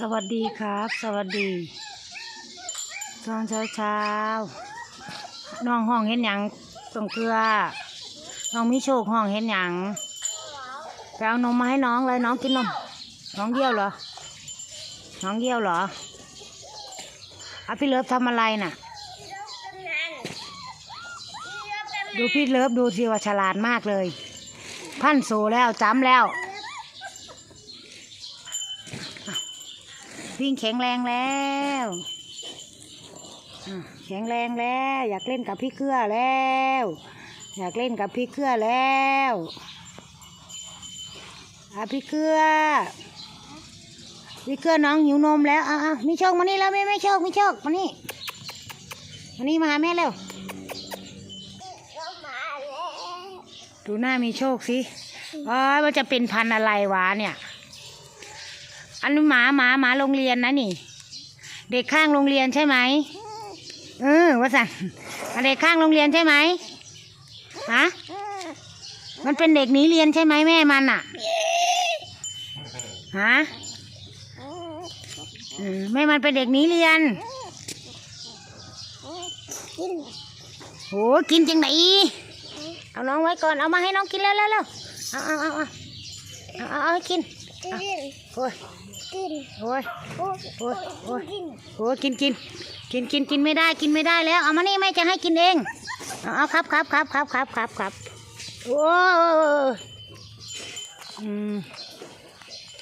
สวัสดีครับ สวัสดีตอนเช้าเช้าๆน้องห้องเห็นหยังตรงเกลือน้องมิโชคห้องเห็นหยังไปเอานมมาให้น้องเลยน้องกินนม น้องเยี่ยวเหรอ น้องเยี่ยวเหรออะพี่เลิฟทำอะไรน่ะ ดูพี่เลิฟดูสิว่าฉลาดมากเลย พันโซแล้วจำแล้ว วิ่งแข็งแรงแล้วแข็งแรงแล้ว อยากเล่นกับพี่เกลือแล้ว อยากเล่นกับพี่เกลือแล้วอะพี่เกลือพี่เกลือน้องหิวนมแล้วอะอะมีโชคมานี่แล้วไม่ไม่โชคไม่โชคมานี่มานี่มาหาแม่เร็วดูหน้ามีโชคสิอ๋อมันจะเป็นพันอะไรวะเนี่ย อันนี้หมาหมาหมาโรงเรียนนะนี่ เด็กข้างโรงเรียนใช่ไหมเออว่าสันเด็กข้างโรงเรียนใช่ไหมฮะมันเป็นเด็กหนีเรียนใช่ไหมแม่มันอะฮะแม่มันเป็นเด็กหนีเรียนโหกินจังไหนเอาน้องไว้ก่อนเอามาให้น้องกินแล้วแล้วแล้วเอาเอาเอาเอาเอาเอา เอาให้กินโอ้ยโอ้ยโอ้ยโอ้ยโอ้ยโอ้ยกินกินกินกินกินไม่ได้กินไม่ได้แล้ว เอามานี่แม่จะให้กินเองเอาเอาครับครับครับครับครับครับครับโอ้ยอืม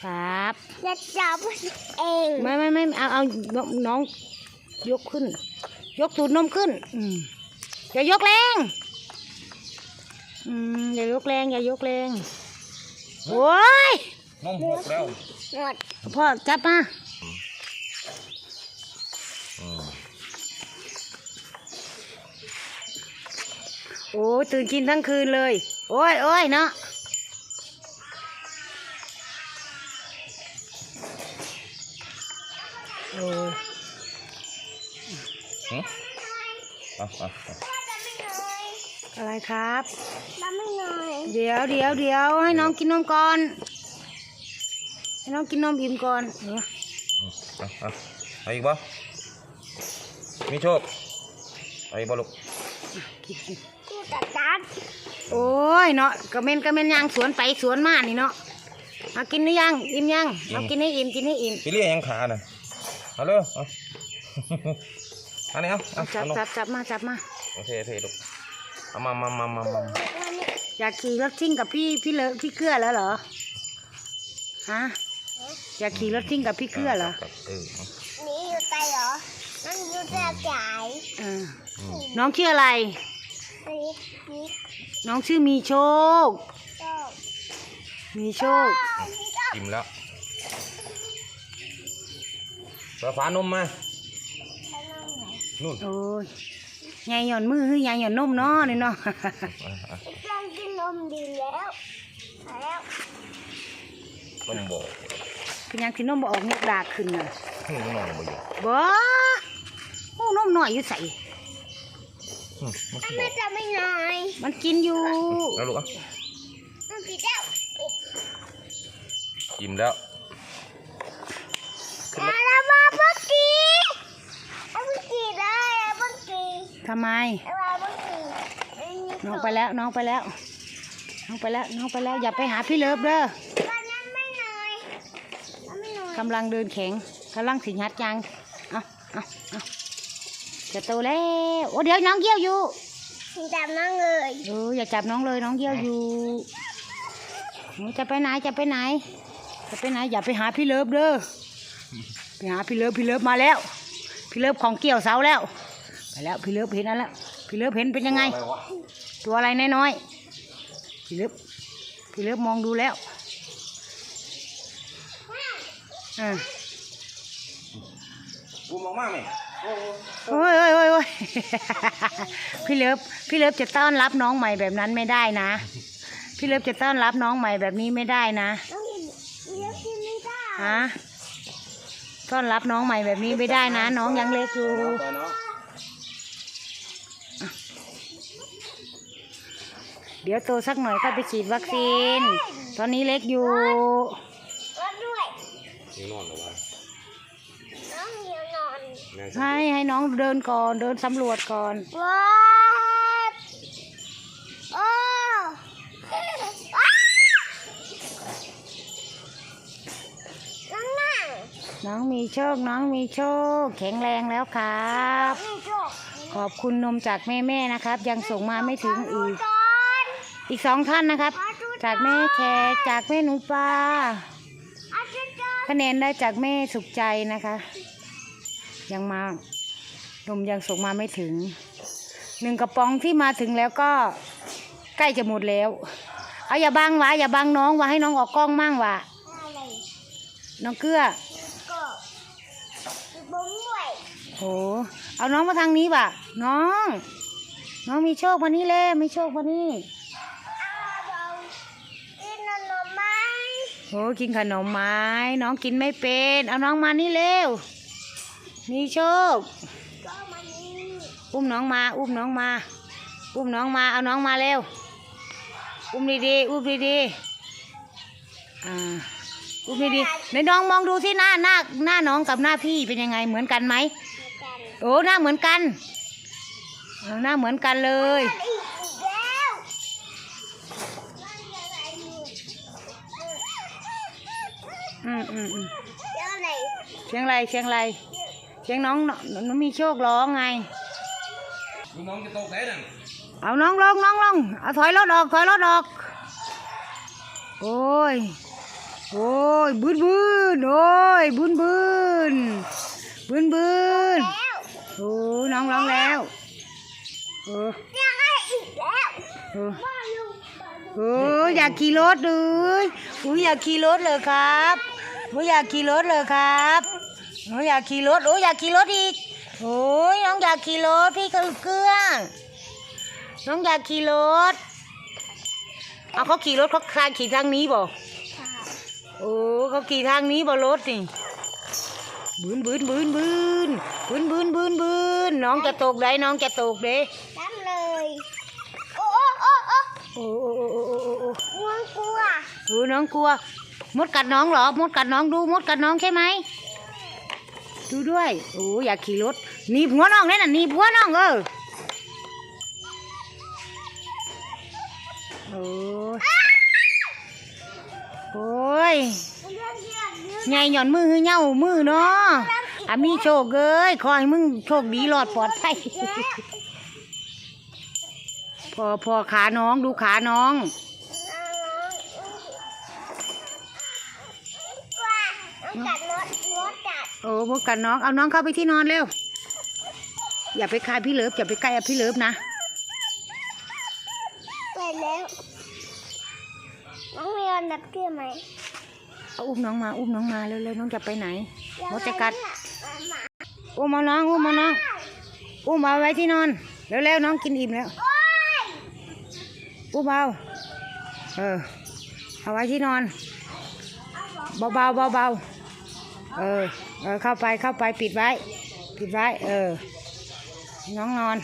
ครับจะจับเองไม่ไม่ไม่เอาเอาน้องน้องยกขึ้น ยกตูดนมขึ้น อืมอย่ายกแรงอืมอย่ายกแรงอย่ายกแรงโอ้ย นมหกแล้วหมดพ่อจับมาโอ้ยตื่นกินทั้งคืนเลย โอ้ยโอ้ยเนาะโอ้ยหึเอาเอาเอาอะไรครับทำไม่หน่อย เดี๋ยวเดี๋ยวเดี๋ยวให้น้องกินนมก่อน ให้น้องกินนมอิ่มก่อนเนี่ยเอาเอาเอาอีกบ่มีโชคเอาอีกบ่ลูกกินกินกูจะจับโอ้ยเนาะกระเมนกระเมนยางสวนไปสวนมานี่เนาะมากินหรือยังอิ่มยังเอากินให้อิ่มกินให้อิ่มพี่เลี้ยงยังขาน่ะเอาเลยเอาอันนี้เอาเอาจับเอาลงจับจับมาจับมาโอเคโอเคลูกเอามามามามามาวันนี้อยากขี่รถซิ่งกับพี่พี่เลอพี่เกลือแล้วเหรอฮะ อยากขี่รถซิ่งกับพี่เกลือเหรอครับเออเอาหนีอยู่ใจเหรอนั่นอยู่ใจใจเออน้องชื่ออะไรอันนี้นี่น้องชื่อมีโชคชอบมีโชคอิ่มแล้วเปิดฝานมมานู่นโอ้ยยายหย่อนมือหรือยายหย่อนนมเนาะนี่เนาะอะอะลองกินนมดีแล้วมาแล้วน มบ่คือยังที่นมบออกเนี่ยดากขึ้นน่ะหึนมบ่อยู่บ่โอ้นมหน่อยอยู่ใส่หึมันคือแม่บ่จะไม่หน่อยมันกินอยู่แล้วลูกอะมันผิดแล้วอิ่มแล้ว มาแล้วมาเมื่อกี้เอาเมื่อกี้ได้เอาเมื่อกี้ทำไม เอาเมื่อกี้อันนี้น้องไปแล้วน้องไปแล้ว น้องไปแล้วน้องไปแล้วอย่าไปหาพี่เลิฟเด้อ วันนั้นไม่หน่อยมันไม่หน่อย กำลังเดินแข็งกำลังสิงหัดยังเอาเอาเอาจะโตแล้ว โอ้เดี๋ยวน้องเยี่ยวอยู่จับน้องเลยเอออย่าจับน้องเลยน้องเยี่ยวอยู่หนูจะไปไหนจะไปไหน จะไปไหนอย่าไปหาพี่เลิฟเด้อไปหาพี่เลิฟพี่เลิฟมาแล้ว พี่เลิฟของเกี่ยวเสาแล้วไปแล้วพี่เลิฟเห็นแล้วพี่เลิฟเห็นเป็นยังไงอะไรวะตัวอะไรน้อยๆพี่เลิฟพี่เลิฟมองดูแล้ว อ่าบูมออกมาไหมโอ้โหโอ้ยโอ้ยโอ้ยโอ้ย พี่เลิฟพี่เลิฟจะต้อนรับน้องใหม่แบบนั้นไม่ได้นะ พี่เลิฟจะต้อนรับน้องใหม่แบบนี้ไม่ได้นะน้องกินเยอะกินไม่ได้ฮะต้อนรับน้องใหม่แบบนี้ไม่ได้นะ น้องยังเล็กอยู่ไปเนาะเดี๋ยวโตสักหน่อยก็ไปฉีดวัคซีน ตอนนี้เล็กอยู่รถด้ว ยนี่นอนเหรอวะองเหนียวนอนนางให้ให้น้องเดินก่อนเดินสำรวจก่อน ว้าโอ้อ้านั่งนั่งน้องมีโชคน้องมีโชค แข็งแรงแล้วครับ นี่โจกขอบคุณนมจากแม่แม่ๆนะครับ ยังส่งมาไม่ถึงอีก ก่อน อีกสองท่านนะครับ จากแม่แขกจากแม่หนูปลาอาจารย์ คะแนนได้จากแม่สุขใจนะคะ ยังมานมยังส่งมาไม่ถึงหนึ่งกระป๋องที่มาถึงแล้วก็ใกล้จะหมดแล้วเอาอย่าบังวะอย่าบังน้องวะให้น้องออกกล้องมั่งวะอะไรน้องเกลือก็บุ้งด้วยโหเอาน้องมาทางนี้วะน้อง น้องมีโชคมานี่เลยมีโชคมานี่ อ้าวเรากินขนมไหม โหกินขนมไหม้ น้องกินไม่เป็น เอาน้องมานี่เร็ว มีโชคก็มานี่อุ้มน้องมา อุ้มน้องมา อุ้มน้องมา เอาน้องมาเร็ว อุ้มดีๆ อุ้มดีๆ อ่า อุ้มดีๆในน้องมองดูที่หน้าหน้าหน้าน้องกับหน้าพี่เป็นยังไงเหมือนกันไหมเหมือนกันโอ้หน้าเหมือนกันเออหน้าเหมือนกันเลย อืมอืมอืมเดี๋ยวอะไรเชียงไรเชียงไรเชียงน้องน้องมีโชคร้องไงลูกน้องจะตกได้นั่นเอาน้องลงน้องลงเอาถอยรถออกถอยรถออก โอ้ย โอ้ยบืนบืนโอ้ยบืนบืนบืนบืนแล้วโอ้ยน้องร้องแล้ว เออเดี๋ยวอะไรอีกแล้วเออ โอ้ยอยากขี่รถเลยอุ้ยอยากขี่รถเลยครับโอ้ยอยากขี่รถเลยครับโอ้ยอยากขี่รถโอ้ยอยากขี่รถอีกโอ้ยน้องอยากขี่รถพี่กระเกลือน้องอยากขี่รถเอาเขาขี่รถเขาคลายขี่ทางนี้บ่โอ้เขาขี่ทางนี้บ่รถนี่บืนบืนบืนบืนบืนบืนบืนบืนน้องจะตกได้น้องจะตกเด้ น้ำเลย โอ้โอ้โอ้โอ้โอ้โอ้โอ้โอ้โอ้โอ้ง่วงกลัวโอ้น้องกลัว มดกัดน้องเหรอ มดกัดน้องดู มดกัดน้องใช่ไหม ดูด้วยโอ้อยากขี่รถหนีหัวน้องเลยน่ะหนีหัวน้องเออโอ้ยโอ้ยไงหย่อนมือเหย่ามือเนาะอามีโชคเอ้ยขอให้มึงโชคดีรอดปลอดภัย พอพอขาน้องดูขาน้องกว่าน้องกัดรถรถกัดโอ้พวกกันน้องเอาน้องเข้าไปที่นอนเร็ว อย่าไปคายพี่เลิฟอย่าไปใกล้พี่เลิฟนะไปแล้ว น้องมีอันดับเชื่อไหมเอาอุ้มน้องมาอุ้มน้องมาเร็วๆน้องจะไปไหนมดจะกัดเนี่ยหมาอุ้มเอาน้องอุ้มเอาน้องอุ้มเอาไว้ที่นอนเร็วๆน้องกินอิ่มแล้วโอุ้มเอาเออ เอาไว้ที่นอน เบาๆเบาๆเออ เออ เข้าไปเข้าไปปิดไว้ ปิดไว้ เออ น้องนอน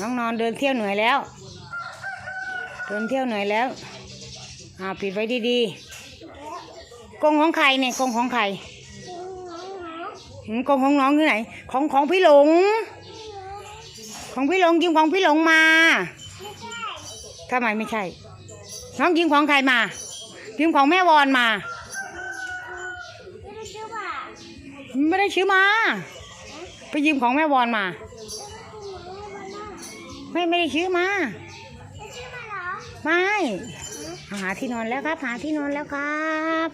น้องนอนเดินเที่ยวเหนื่อยแล้ว เดินเที่ยวเหนื่อยแล้วอ่าปิดไว้ดีๆกรงของใครเนี่ยกรงของใครกรงของน้องที่ไหน ของของพี่หลง ของพี่หลงยืมของพี่หลงมา ทำไมไม่ใช่ น้องยืมของใครมายืมของแม่วอนมา ไม่ได้ชื่อว่าไม่ได้ซื้อมา ไปยืมของแม่วอนมา ไม่ไม่ได้ซื้อมา ไม่ชื่อมาเหรอไม่หาที่นอนแล้วครับ หาที่นอนแล้วครับ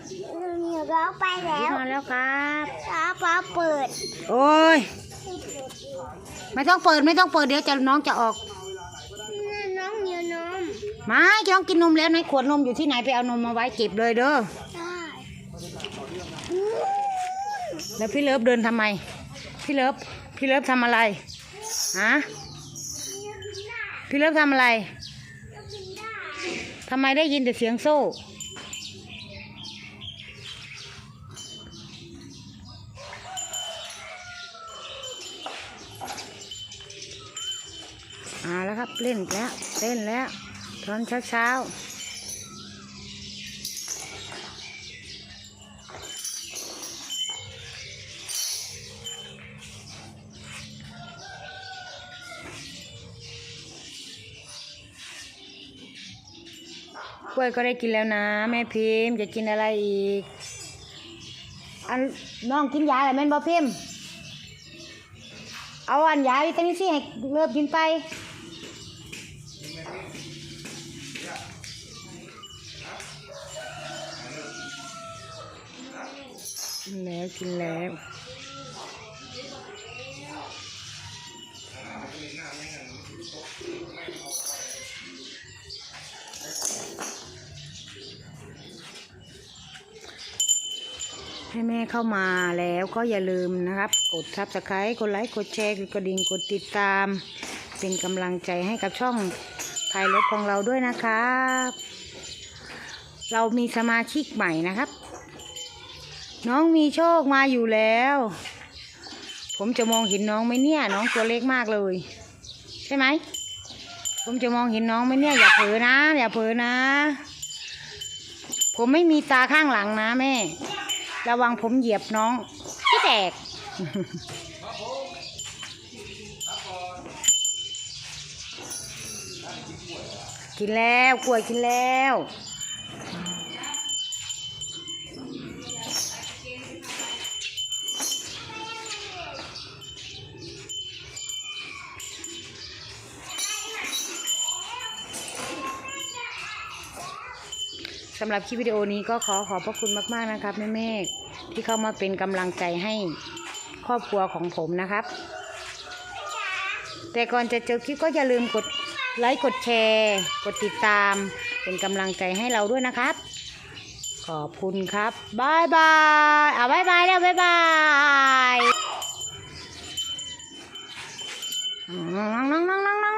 หนูร้องไปแล้ที่วนอนแล้วครับฟ้าฟ้าเปิด โอ้ย ไม่ต้องเปิดไม่ต้องเปิดเดี๋ยวจะน้องจะออก น้องเหนียวนม ไม่จะต้องกินนมแล้วในขวดนมอยู่ที่ไหนไปเอานมมาไว้เก็บเลยเด้อได้แล้วพี่เลิฟเดินทำไม พี่เลิฟพี่เลิฟทำอะไรฮะพี่เลิฟทำอะไรทำไมได้ยินแต่เสียงโซ่อ่าแล้วครับเล่นอีกแล้วเล่นแล้ว ตอนเช้าเช้าล้วยก็ได้กินแล้วนะ แม่พิมจะกินอะไรอีก อันน้องกินยาอะไรแม่บอพิมเอาอันยาวิตามินซีให้เลิกกินไป กินแล้วกินแล้วให้แม่เข้ามาแล้วก็อย่าลืมนะครับ กดทับสไครต์กดไลค์ กดแชร์ กดกระดิ่ง กดติดตาม เป็นกำลังใจให้กับช่องไทยรถของเราด้วยนะครับ เรามีสมาชิกใหม่นะครับ น้องมีโชคมาอยู่แล้ว ผมจะมองเห็นน้องไหมเนี่ย น้องตัวเล็กมากเลย ใช่ไหม ผมจะมองเห็นน้องไหมเนี่ย อย่าเผลอนะ อย่าเผลอนะ ผมไม่มีตาข้างหลังนะแม่ ระวังผมเหยียบน้องที่แตกกินแล้วกล้วยกินแล้ว สำหรับคลิปวิดีโอนี้ก็ขอขอบพระคุณมาก ๆนะครับแม่เมฆที่เข้ามาเป็นกำลังใจให้ครอบครัวของผมนะครับ แต่ก่อนจะจบคลิปก็อย่าลืมกดไลค์กดแชร์ กดติดตาม เป็นกำลังใจให้เราด้วยนะครับ ขอบคุณครับบายบายอะบายบายแล้วบายบายน้องน้องน้อง